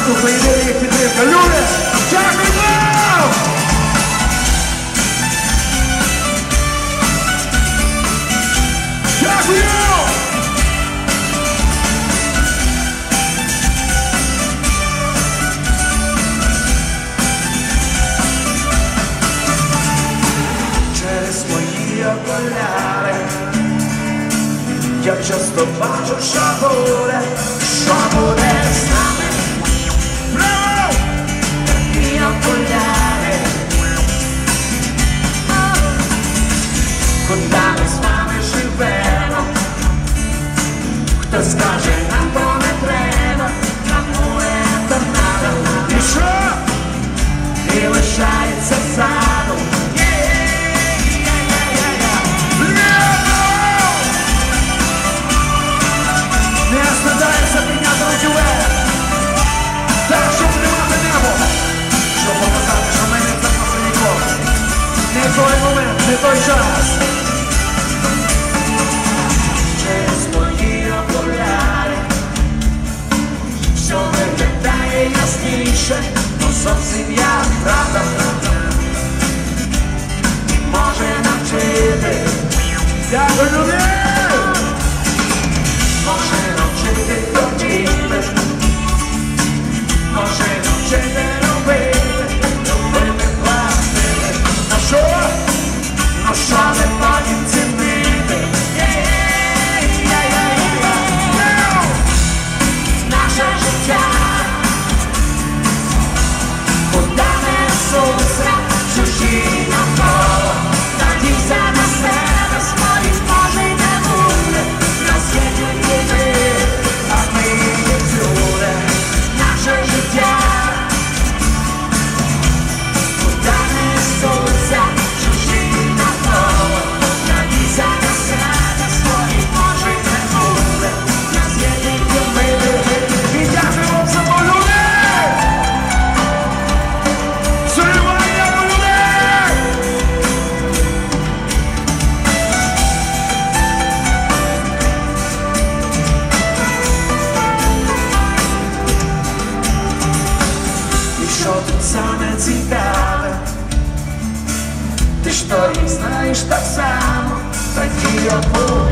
наступний день їх підтримка. Люди, дякую вам! Дякую! Я часто бачу, що буде, Хто скаже, нам то не треба, кому це надо. І лишається ззаду. Не останається підняти руки. Так, щоб тримати небо. Щоб показати, що ми не втратили ніколи. Не той момент, не той час. Дякую, люди! Може саме цікаве? Ти ж то їх знаєш так само, такі обуви?